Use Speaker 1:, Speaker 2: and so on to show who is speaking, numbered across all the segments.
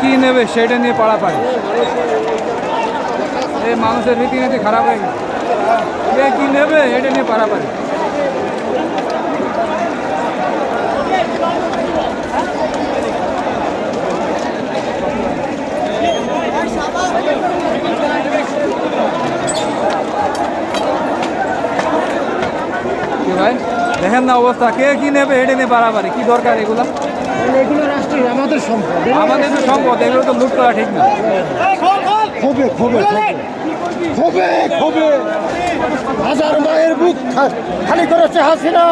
Speaker 1: কি নেবে সেটা নিয়ে পাড়াপাড়ি এই মানুষের রীতিনীতি খারাপ হয়ে গেছে কে কি নেবে এটা নিয়ে পাড়াপাড়ি কি ভাই দেখেন না অবস্থা কে কি নেবে এটা নিয়ে বাড়াবাড়ি কি দরকার এগুলা
Speaker 2: এগুলো রাষ্ট্রের আমাদের সম্পদ।
Speaker 1: আমাদের তো সম্পদ এগুলো তো লুট করা ঠিক না।
Speaker 2: ক্ষোভে ক্ষোভে ক্ষোভে। ক্ষোভে হাজার মায়ের বুক খালি করেছে হাসিনা।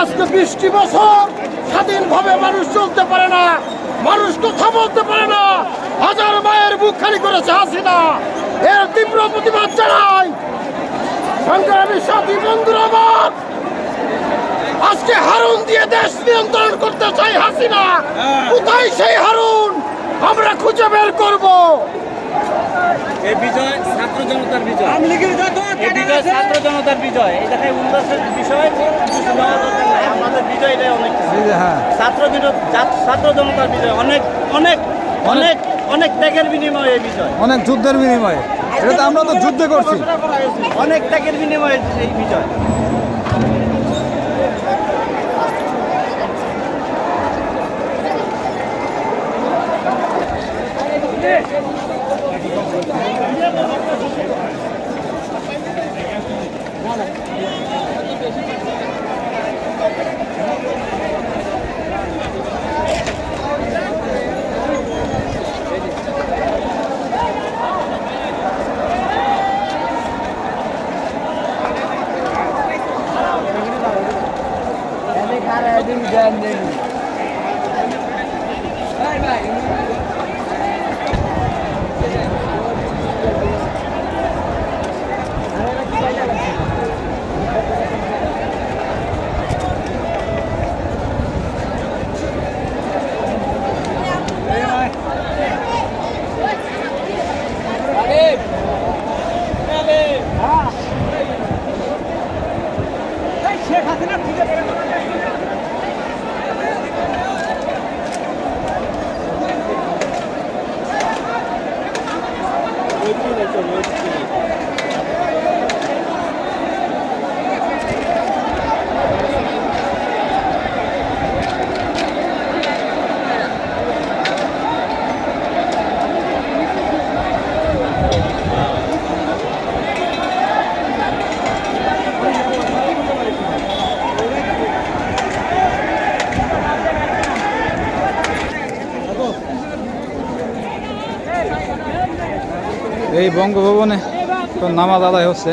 Speaker 2: আজকে বৃষ্টি বছর স্বাধীনভাবে মানুষ চলতে পারে না মানুষ কথা বলতে পারে না। হাজার মায়ের বুক খালি করেছে হাসিনা। এর তীব্র প্রতিবাদ জানাই। সংগ্রামী সাথী বন্ধুরা আমার আজকে হারুন দিয়ে দেশ নিয়ন্ত্রণ করতে চাই হাসিনা। কোথায় সেই হারুন? আমরা খুঁজে বের করব।
Speaker 3: এই বিজয় ছাত্র জনতার বিজয়। বিজয় ছাত্র জনতার বিজয়। উল্লাসের বিষয়। আমাদের বিজয় এটাই অনেক।
Speaker 1: হ্যাঁ।
Speaker 3: ছাত্র ছাত্র- ছাত্র জনতার বিজয়। অনেক অনেক অনেক অনেক ত্যাগের বিনিময়ে এই বিজয়।
Speaker 1: অনেক যুদ্ধের বিনিময়ে। এটা তো আমরা তো যুদ্ধ করছি।
Speaker 3: অনেক ত্যাগের বিনিময়ে এই বিজয়।
Speaker 4: Cara, é do Jandir. Vai, vai. এই বঙ্গভবনে তো নামাজ
Speaker 3: আদায় হচ্ছে।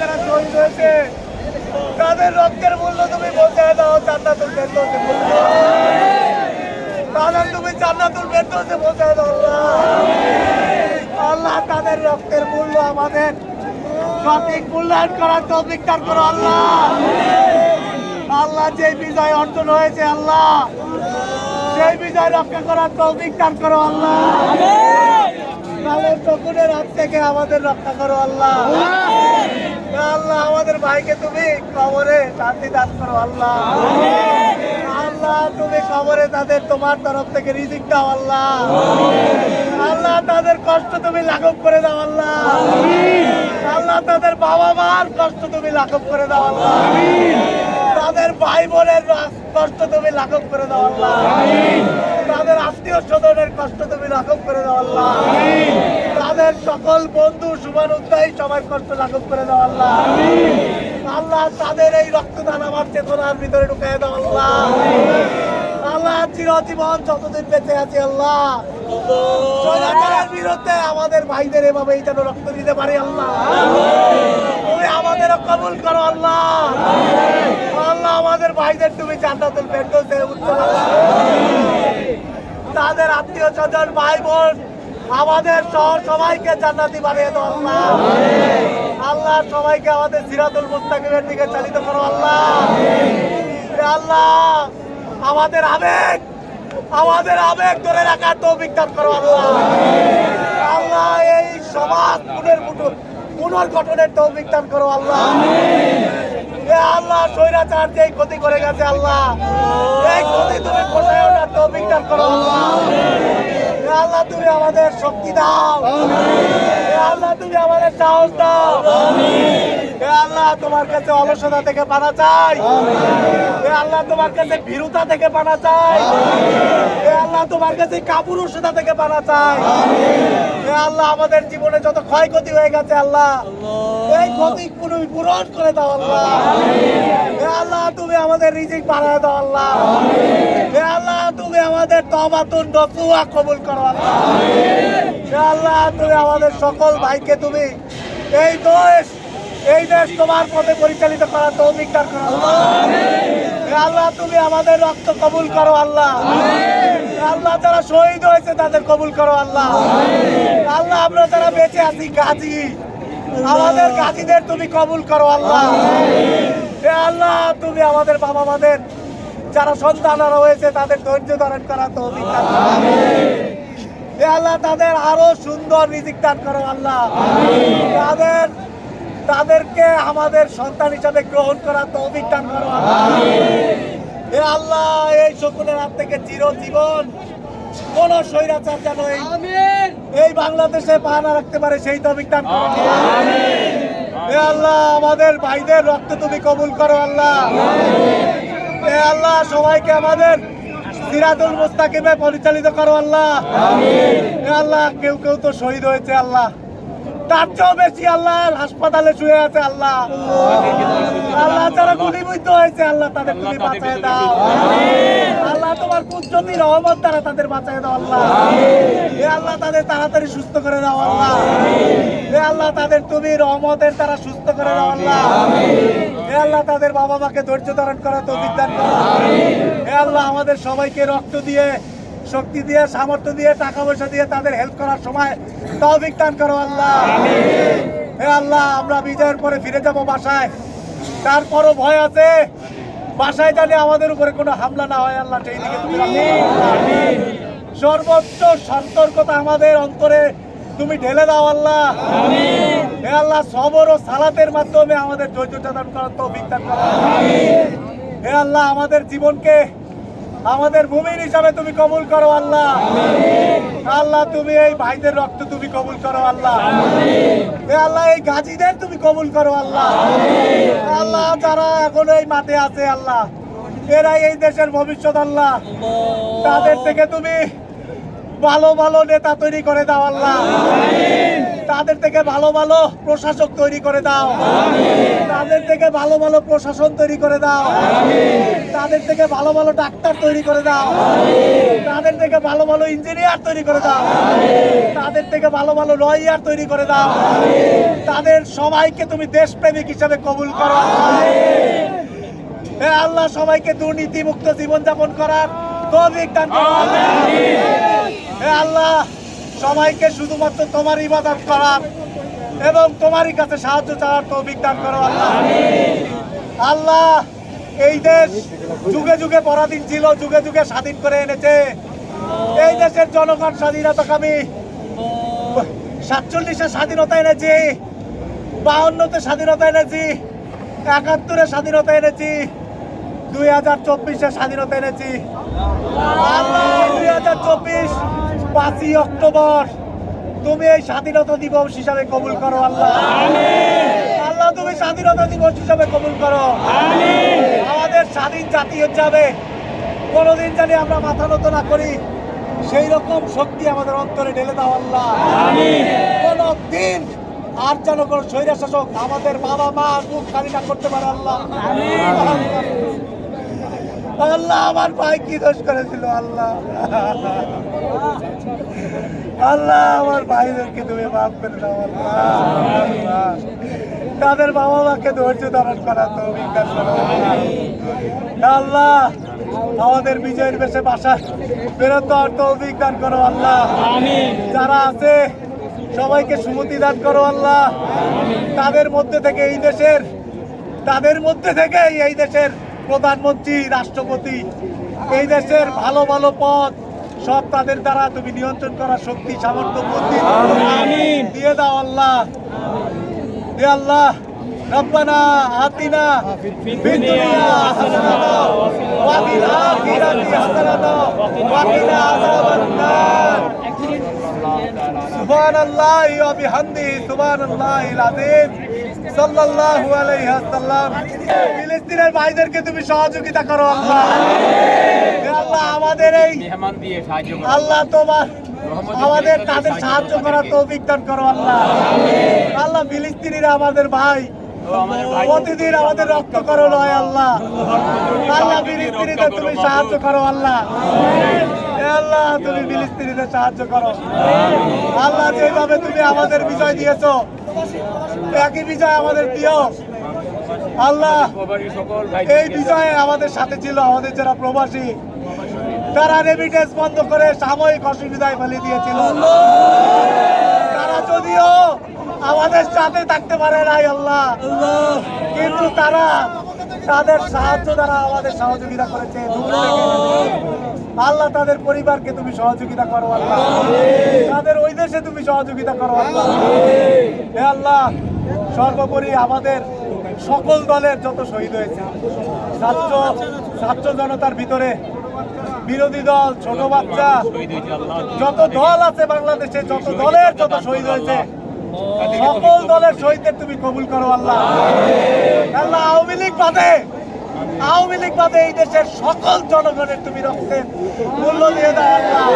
Speaker 4: যারা তাদের রক্তের মূল্য তুমি বোঝায় দাও জান্নাতুল ফেরদৌসে তাদের তুমি জান্নাতুল ফেরদৌসে বোঝায় দাও আল্লাহ, তাদের রক্তের মূল্য আমাদের সঠিক মূল্যায়ন করার তৌফিক দান করো, আল্লাহ। আল্লাহ যে বিজয় অর্জন হয়েছে, আল্লাহ। সেই বিজয় রক্ষা করার তৌফিক দান করো, আল্লাহ। কালের শকুনের হাত থেকে আমাদের রক্ষা করো আল্লাহ। আল্লাহ আমাদের ভাইকে তুমি কবরে শান্তি দান করো আল্লাহ। আল্লাহ তুমি কবরে তাদের তোমার তরফ থেকে রিজিক দাও আল্লাহ। আল্লাহ তাদের কষ্ট তুমি লাঘব করে দাও আল্লাহ। আল্লাহ তাদের বাবা মার কষ্ট তুমি লাঘব করে দাও আল্লাহ। তাদের ভাই বোনের কষ্ট তুমি লাঘব করে দাও আল্লাহ। তাদের আত্মীয় স্বজনের কষ্ট তুমি লাঘব করে দাও আল্লাহ। তাদের সকল বন্ধু সুমান উদ্দায়ী সবার কষ্ট লাঘব করে দাও আল্লাহ। আল্লাহ তাদের এই রক্তদান আমার চেতনার ভিতরে ঢুকিয়ে দাও আল্লাহ। আল্লাহ চিরজীবন যতদিন বেঁচে আছি আল্লাহ। বিরুদ্ধে আমাদের ভাইদের এভাবেই যেন রক্ত দিতে পারি আল্লাহ। তুমি আমাদের কবুল করো আল্লাহ। আল্লাহ আমাদের ভাইদের তুমি জান্নাতুল ফেরদৌসে উত্তর তাদের আত্মীয় স্বজন ভাই বোন আমাদের শহর সবাইকে জান্নাতি বানিয়ে দাও আল্লাহ। আল্লাহ সবাইকে আমাদের সিরাতুল মুস্তাকিমের দিকে চালিত করো আল্লাহ। আল্লাহ, আমাদের আবেগ আমাদের আবেগ ধরে রাখার তৌফিক দান করো আল্লাহ। আল্লাহ, এই সমাজ পুনের পুনর্গঠনের তৌফিক দান করো আল্লাহ। আল্লাহ, স্বৈরাচার যে ক্ষতি করে গেছে আল্লাহ। এই ক্ষতি তুমি কোথায় ওঠার তো দান করো আল্লাহ, তুমি আমাদের শক্তি দাও। আল্লাহ, তুমি আমাদের সাহস দাও। এ আল্লাহ, তোমার কাছে অলসতা থেকে পানা চাই। এ আল্লাহ, তোমার কাছে ভীরুতা থেকে পানা চাই। এ আল্লাহ, তোমার কাছে কাপুরুষতা থেকে পানা চাই। এ আল্লাহ, আমাদের জীবনে যত ক্ষয়ক্ষতি হয়ে গেছে, আল্লাহ, এই ক্ষতি পূরণ করে দাও, আল্লাহ। হে আল্লাহ, তুমি আমাদের রিজিক বাড়ায় দাও, আল্লাহ। হে আল্লাহ, তুমি আমাদের তবাতুন নতুয়া কবুল করো, আল্লাহ। হে আল্লাহ, তুমি আমাদের সকল ভাইকে তুমি। এই দেশ এই দেশ তোমার পথে পরিচালিত করার তৌফিক দান করো। আল্লাহ তুমি আমাদের রক্ত কবুল করো আল্লাহ। আল্লাহ যারা শহীদ হয়েছে তাদের কবুল করো আল্লাহ। আল্লাহ আমরা যারা বেঁচে আছি গাজী আমাদের গাজীদের তুমি কবুল করো আল্লাহ। হে আল্লাহ তুমি আমাদের বাবা মাদের যারা সন্তানরা রয়েছে তাদের ধৈর্য ধারণ করা। তো হে আল্লাহ তাদের আরও সুন্দর রিজিক দান করো আল্লাহ। তাদের তাদেরকে আমাদের সন্তান হিসাবে গ্রহণ করা তো দান করো আল্লাহ। হে আল্লাহ এই শকুনের হাত থেকে চিরজীবন কোন স্বৈরাচার যেন এই এই বাংলাদেশে পাহানা রাখতে পারে সেই তবিক দান করো হে আল্লাহ আমাদের ভাইদের রক্ত তুমি কবুল করো আল্লাহ। হে আল্লাহ সবাইকে আমাদের সিরাতুল মুস্তাকিমে পরিচালিত করো আল্লাহ। আল্লাহ কেউ কেউ তো শহীদ হয়েছে আল্লাহ। তার চেয়েও বেশি আল্লাহ হাসপাতালে শুয়ে আছে আল্লাহ। আল্লাহ। যারা গুলিবিদ্ধ হয়েছে আল্লাহ তাদের তুমি বাঁচায় দাও। আল্লাহ তোমার কুদরতি রহমত দ্বারা তাদের বাঁচায় দাও আল্লাহ। হে আল্লাহ তাদের তাড়াতাড়ি সুস্থ করে দাও আল্লাহ। হে আল্লাহ তাদের তুমি রহমতের দ্বারা সুস্থ করে দাও আল্লাহ। হে আল্লাহ তাদের বাবা মাকে ধৈর্য ধারণ করা তো বিদ্যান হে আল্লাহ আমাদের সবাইকে রক্ত দিয়ে শক্তি দিয়ে সামর্থ্য দিয়ে টাকা পয়সা দিয়ে তাদের হেল্প করার সময় তৌফিক দান করো আল্লাহ। হে আল্লাহ আমরা বিজয়ের পরে ফিরে যাব বাসায়। তারপরও ভয় আছে। বাসায় জানি আমাদের উপরে কোনো হামলা না হয় আল্লাহ সেই দিকে তুমি সর্বোচ্চ সতর্কতা আমাদের অন্তরে তুমি ঢেলে দাও আল্লাহ। হে আল্লাহ সবর ও সালাতের মাধ্যমে আমাদের ধৈর্য সাধন করার তৌফিক দান করো। হে আল্লাহ আমাদের জীবনকে আমাদের মুমিন হিসাবে তুমি কবুল করো আল্লাহ। আল্লাহ তুমি এই ভাইদের রক্ত তুমি কবুল করো আল্লাহ। হে আল্লাহ এই গাজীদের তুমি কবুল করো আল্লাহ। আল্লাহ যারা এখন এই মাঠে আছে আল্লাহ এরাই এই দেশের ভবিষ্যৎ আল্লাহ। তাদের থেকে তুমি ভালো ভালো নেতা তৈরি করে দাও আল্লাহ। তাদের থেকে ভালো ভালো প্রশাসক তৈরি করে দাও। তাদের থেকে ভালো ভালো প্রশাসন তৈরি করে দাও। তাদের থেকে ভালো ভালো ডাক্তার তৈরি করে দাও। তাদের থেকে ভালো ভালো ইঞ্জিনিয়ার তৈরি করে দাও। তাদের থেকে ভালো ভালো লয়ার তৈরি করে দাও। তাদের সবাইকে তুমি দেশপ্রেমিক হিসাবে কবুল করো। আল্লাহ সবাইকে দুর্নীতি মুক্ত জীবনযাপন করার তৌফিক দান করো। হে আল্লাহ, সবাইকে শুধুমাত্র তোমার ইবাদত করার এবং তোমারই কাছে সাহায্য চাওয়ার তৌফিক দান করো, আল্লাহ। আল্লাহ, এই দেশ যুগে যুগে পরাধীন ছিল, যুগে যুগে স্বাধীন করে এনেছে। এই দেশের জনগণ স্বাধীনতাকামী, সাতচল্লিশে স্বাধীনতা এনেছি, বাহান্নতে স্বাধীনতা এনেছি, একাত্তরে স্বাধীনতা এনেছি। দুই হাজার চব্বিশে স্বাধীনতা এনেছি। দুই হাজার চব্বিশ পাঁচই অক্টোবর তুমি এই স্বাধীনতা দিবস হিসাবে কবুল করো, আল্লাহ। আল্লাহ, তুমি স্বাধীনতা দিবস হিসাবে কবুল করো। আমাদের স্বাধীন জাতি যাবে কোনোদিন জানি আমরা মাথা নত না করি, সেই রকম শক্তি আমাদের অন্তরে ঢেলে দাও, আল্লাহ। কোনো দিন আর যেন কোনো স্বৈরা শাসক আমাদের বাবা মা মুখ খালি না করতে পারে, আল্লাহ। আল্লাহ আমার ভাই কি দোষ করেছিল? আল্লাহ। আল্লাহ আমার ভাইদেরকে তুমি মাফ করে দাও আল্লাহ। তাদের বাবা মাকে ধৈর্য ধারণ করা তো বিজ্ঞান আল্লাহ। আমাদের বিজয়ের বেশে বাসা ফেরত দেওয়ার তো অভিজ্ঞান করো আল্লাহ। যারা আছে সবাইকে সুমতি দান করো আল্লাহ। তাদের মধ্যে থেকে এই দেশের তাদের মধ্যে থেকে এই দেশের প্রধানমন্ত্রী রাষ্ট্রপতি এই দেশের ভালো ভালো পদ সব তাদের দ্বারা তুমি নিয়ন্ত্রণ করার শক্তি সামর্থ্য বুদ্ধি দিয়ে দাও আল্লাহ يا الله ربنا آتنا في الدنيا حسنة وفي الآخرة حسنة وقنا عذاب النار سبحان الله وبحمده سبحان الله العظيم সাল্লাল্লাহু আলাইহি ওয়াসাল্লাম ফিলিস্তিনের ভাইদেরকে তুমি সহযোগিতা করো আল্লাহ। আল্লাহ আমাদের এই
Speaker 3: মেহমান দিয়ে সাহায্য
Speaker 4: আল্লাহ তোমার আমাদের তাদের সাহায্য করার তৌফিক দান করো আল্লাহ। আল্লাহ ফিলিস্তিনিরা আমাদের ভাই। প্রতিদিন আমাদের রক্ত করো নয় আল্লাহ। আল্লাহ ফিলিস্তিনিদের তুমি সাহায্য করো আল্লাহ। আল্লাহ তুমি ফিলিস্তিনিদের সাহায্য করো। আল্লাহ যেভাবে তুমি আমাদের বিজয় দিয়েছ একই বিজয় আমাদের প্রিয়। আল্লাহ, এই বিজয়ে আমাদের সাথে ছিল, আমাদের যারা প্রবাসী, তারা রেমিটেন্স বন্ধ করে সাময়িক অসুবিধায় ফেলে দিয়েছিল। তারা যদিও আমাদের সাথে থাকতে পারে নাই, আল্লাহ, কিন্তু তারা তাদের সাহায্য দ্বারা আমাদের সহযোগিতা করেছে। আল্লাহ, তাদের পরিবারকে তুমি সহযোগিতা করো, আল্লাহ। তাদের ওই দেশে তুমি সহযোগিতা করো, আল্লাহ। আল্লাহ সর্বোপরি আমাদের সকল দলের যত শহীদ হয়েছে ছাত্র ছাত্র জনতার ভিতরে বিরোধী দল, ছোট বাচ্চা, যত দল আছে বাংলাদেশে, যত দলের যত শহীদ হয়েছে, সকল দলের শহীদদের তুমি কবুল করো, আল্লাহ। আল্লাহ, আওয়ামী লীগ বাদে, আওয়ামী লীগ বাদে এই দেশের সকল জনগণের তুমি রক্তের মূল্য দিয়ে দাও, আল্লাহ।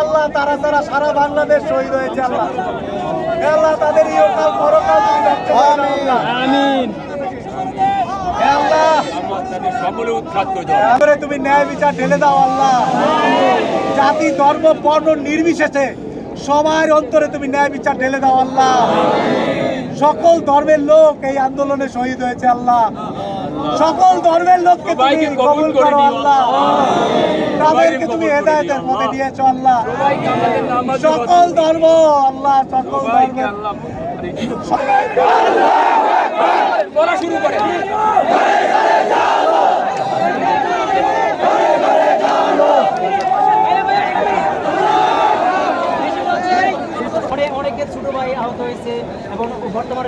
Speaker 4: আল্লাহ তারা তারা সারা বাংলাদেশ শহীদ হয়েছে আল্লাহ। হে আল্লাহ তাদের ইহকাল পরকাল তারপরে তুমি ন্যায় বিচার ঢেলে দাও আল্লাহ। জাতি ধর্ম বর্ণ নির্বিশেষে সবার অন্তরে তুমি ন্যায় বিচার ঢেলে দাও আল্লাহ। সকল ধর্মের লোক এই আন্দোলনে শহীদ হয়েছে আল্লাহ। সকল ধর্মের লোককে তুমি
Speaker 3: কবুল করে।
Speaker 4: আল্লাহ। তাদেরকে তুমি হেদায়েতের পথে দিয়েছ আল্লাহ। সকল ধর্ম আল্লাহ সকল ধর্ম
Speaker 3: করা শুরু করে
Speaker 5: অনেক অনেকের ছোট ভাই আহত হয়েছে এবং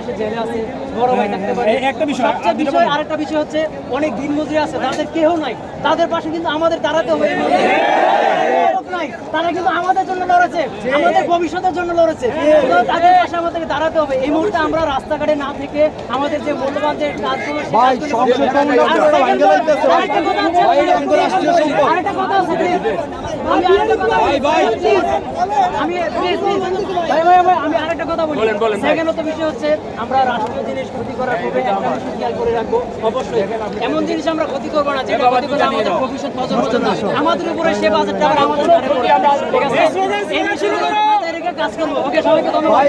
Speaker 5: সে জেলে আছে বড় ভাই থাকতে পারে।
Speaker 3: একটা বিষয়,
Speaker 5: সবচেয়ে বিষয় আরেকটা বিষয় হচ্ছে অনেক দিন মজুরি আছে তাদের কেউ নাই। তাদের পাশে কিন্তু আমাদের দাঁড়াতে হবে তারা কিন্তু আমাদের জন্য লড়েছে আমাদের ভবিষ্যতের জন্য লড়েছে। তাদের পাশে আমাদেরকে দাঁড়াতে হবে। এই মুহূর্তে আমরা রাস্তাঘাটে না থেকে আমাদের যে মূল্যবান কাজগুলো আরেকটা কথা আছে। আমি আরেকটা কথা বলি। Please, আমি please, please, ভাই, ভাই, ভাই, আমি আরেকটা কথা বলি।
Speaker 3: বলেন, বলেন,
Speaker 5: বিষয় হচ্ছে আমরা রাষ্ট্রীয় জিনিস ক্ষতি করার পূর্বে একটা বিষয় খেয়াল করে রাখব। অবশ্যই। এমন জিনিস আমরা ক্ষতি করব না যেটা ক্ষতি করলে আমাদের ভবিষ্যৎ জন্য আমাদের উপরে সে বাজেটটা আবার আমাদের কাজ করব ওকে সবাইকে ধন্যবাদ